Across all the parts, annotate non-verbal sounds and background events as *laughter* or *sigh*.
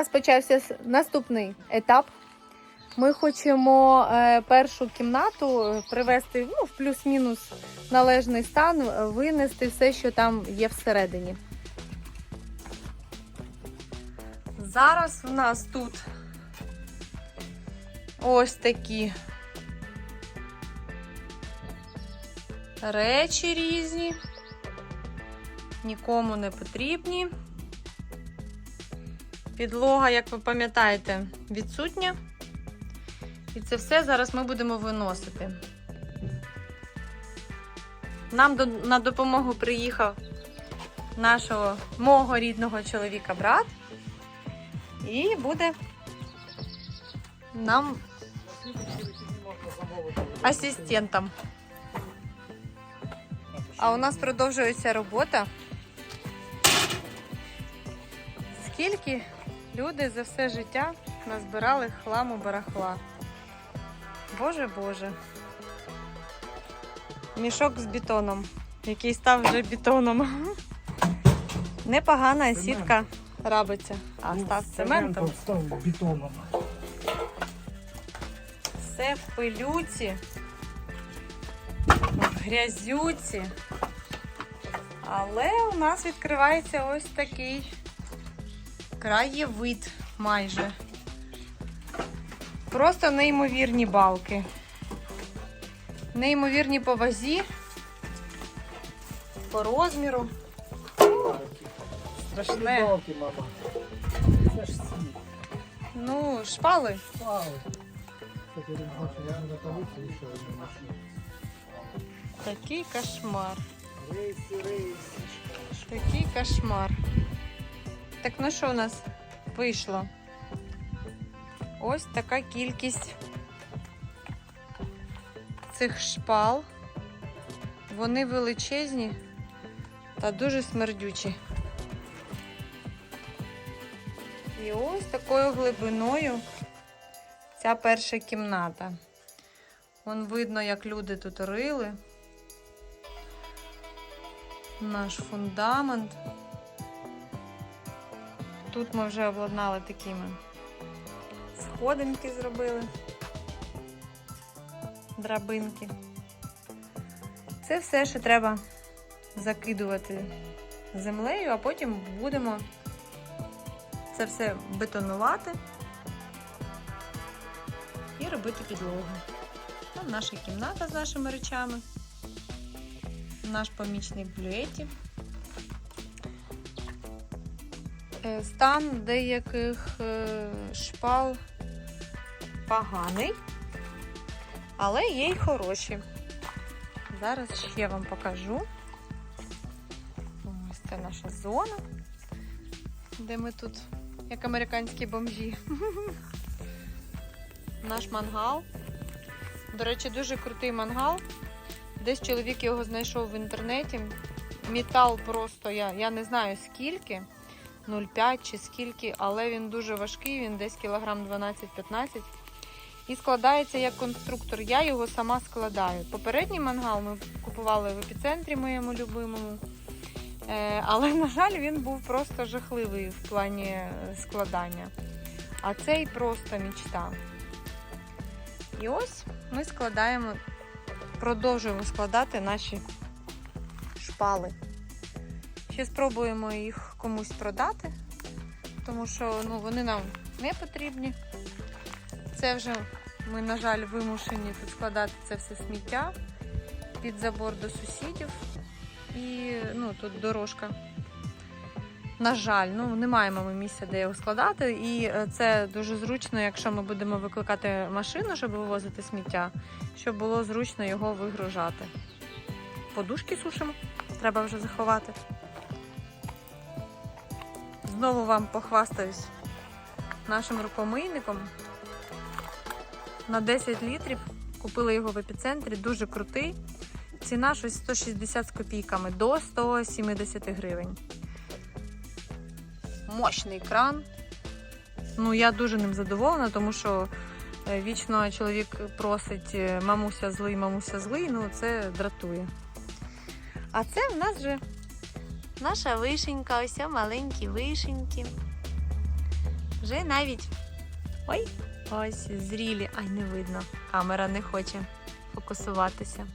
нас почався наступний етап. Ми хочемо е, першу кімнату привести ну, в плюс-мінус належний стан, е, винести все, що там є всередині. Зараз у нас тут ось такі речі різні, нікому не потрібні. Підлога, як ви пам'ятаєте, відсутня. І це все зараз ми будемо виносити. Нам до, на допомогу приїхав нашого мого рідного чоловіка брат. І буде нам асистентом. А у нас продовжується робота. Скільки люди за все життя назбирали хламу барахла. Боже Боже. Мішок з бетоном, який став вже бетоном. Непогана сітка рабиться, а став цементом. Став бетоном. Все в пилюці, в грязюці. Але у нас відкривається ось такий краєвид майже. Просто неймовірні балки. Неймовірні по вазі, по розміру. Страшне. Балки, мама. Це ж сніг. Ну, шпали. Машину. Такий кошмар. Такий кошмар. Так ну що у нас вийшло? Ось така кількість цих шпал. Вони величезні та дуже смердючі. І ось такою глибиною ця перша кімната. Вон видно, як люди тут рили. Наш фундамент. Тут ми вже обладнали такими сходинки зробили, драбинки. Це все, що треба закидувати землею, а потім будемо це все бетонувати і робити підлогу. Там наша кімната з нашими речами, наш помічник в Стан деяких е, шпал поганий, але є й хороші. Зараз ще вам покажу. Ось це наша зона, де ми тут, як американські бомжі. *laughs* Наш мангал. До речі, дуже крутий мангал. Десь чоловік його знайшов в інтернеті. Метал просто, я, я не знаю скільки. 0,5 чи скільки, але він дуже важкий, він десь кілограм 12-15 і складається як конструктор. Я його сама складаю. Попередній мангал ми купували в епіцентрі моєму любимому. Е, Але, на жаль, він був просто жахливий в плані е, складання. А цей просто мічта. І ось ми складаємо, продовжуємо складати наші шпали. Ще спробуємо їх комусь продати, тому що ну, вони нам не потрібні. Це вже ми, на жаль, вимушені тут складати це все сміття під забор до сусідів. І ну, тут дорожка. На жаль, ну не маємо ми місця, де його складати. І е, це дуже зручно, якщо ми будемо викликати машину, щоб вивозити сміття, щоб було зручно його вигружати. Подушки сушимо, треба вже заховати. Знову вам похвастаюсь нашим рукомийником. На 10 літрів. Купили його в епіцентрі, дуже крутий. Ціна щось 160 з копійками до 170 гривень. Мощний кран. Ну, я дуже ним задоволена, тому що е, вічно чоловік просить е, мамуся злий, мамуся злий, ну це дратує. А це в нас вже наша вишенька, ось маленькі вишеньки. Вже навіть. Ой, ось зрілі. Ай, не видно. Камера не хоче фокусуватися.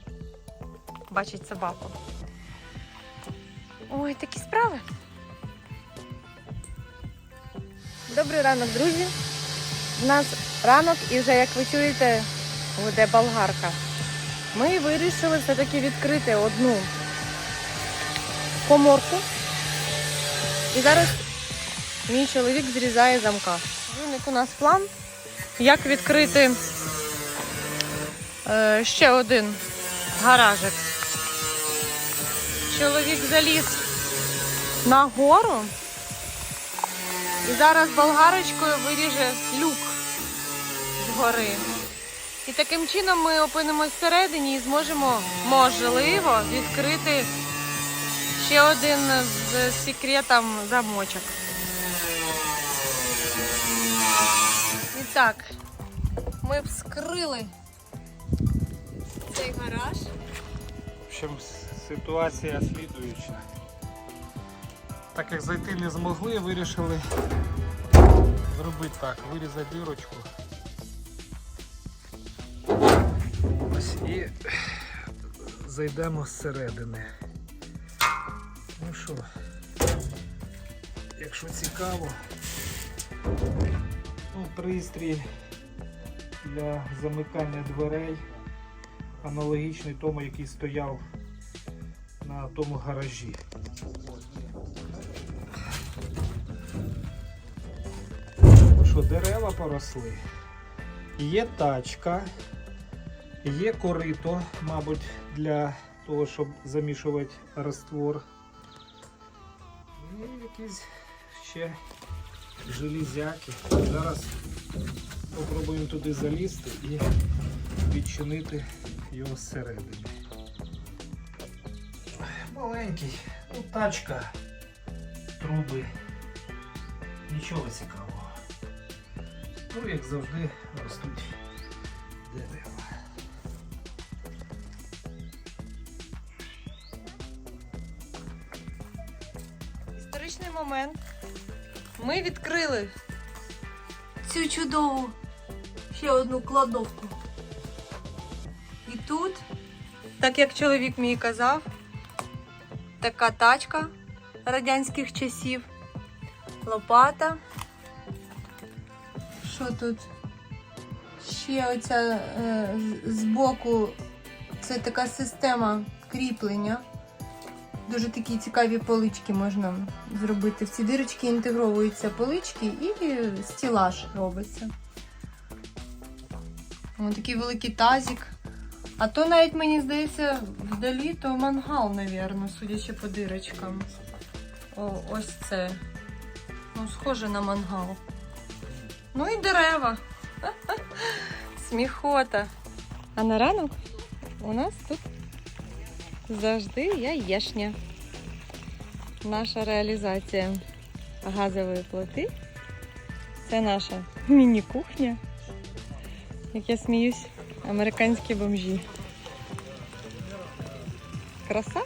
Бачить собаку. Ой, такі справи. Добрий ранок, друзі. У нас ранок і вже, як ви чуєте, буде болгарка. Ми вирішили все-таки відкрити одну коморку. І зараз мій чоловік зрізає замка. Виник у нас план, як відкрити е, ще один гаражик. Чоловік заліз на гору і зараз болгарочкою виріже люк з гори. І таким чином ми опинимось всередині і зможемо, можливо, відкрити ще один з секретом замочок. І так, ми вскрили цей гараж. В общем, ситуація слідуюча. Так як зайти не змогли, вирішили зробити так, вирізати дирочку. Ось і зайдемо зсередини. Що, якщо цікаво, ну, пристрій для замикання дверей аналогічний тому, який стояв на тому гаражі. Що, дерева поросли. Є тачка, є корито, мабуть, для того, щоб замішувати раствор. І якісь ще железяки. Зараз спробуємо туди залізти і відчинити його зсередини. Маленький, ну тачка, труби, нічого цікавого. Ну, як завжди, ростуть дерева. Історичний момент. Ми відкрили цю чудову ще одну кладовку. І тут, так як чоловік мій казав, така тачка радянських часів, лопата. Що тут? Ще оця е, з- збоку це така система кріплення. Дуже такі цікаві полички можна зробити. В ці дирочки інтегровуються полички і стілаж робиться. Ось такий великий тазик. А то навіть мені здається, вдалі то мангал, напевно, судячи по дирочкам. О, ось це. Ну, схоже на мангал. Ну і дерева. *laughs* Сміхота. А на ранок у нас тут завжди яєшня. Наша реалізація газової плити. Це наша міні-кухня. Як я сміюсь, американські бомжі. Краса?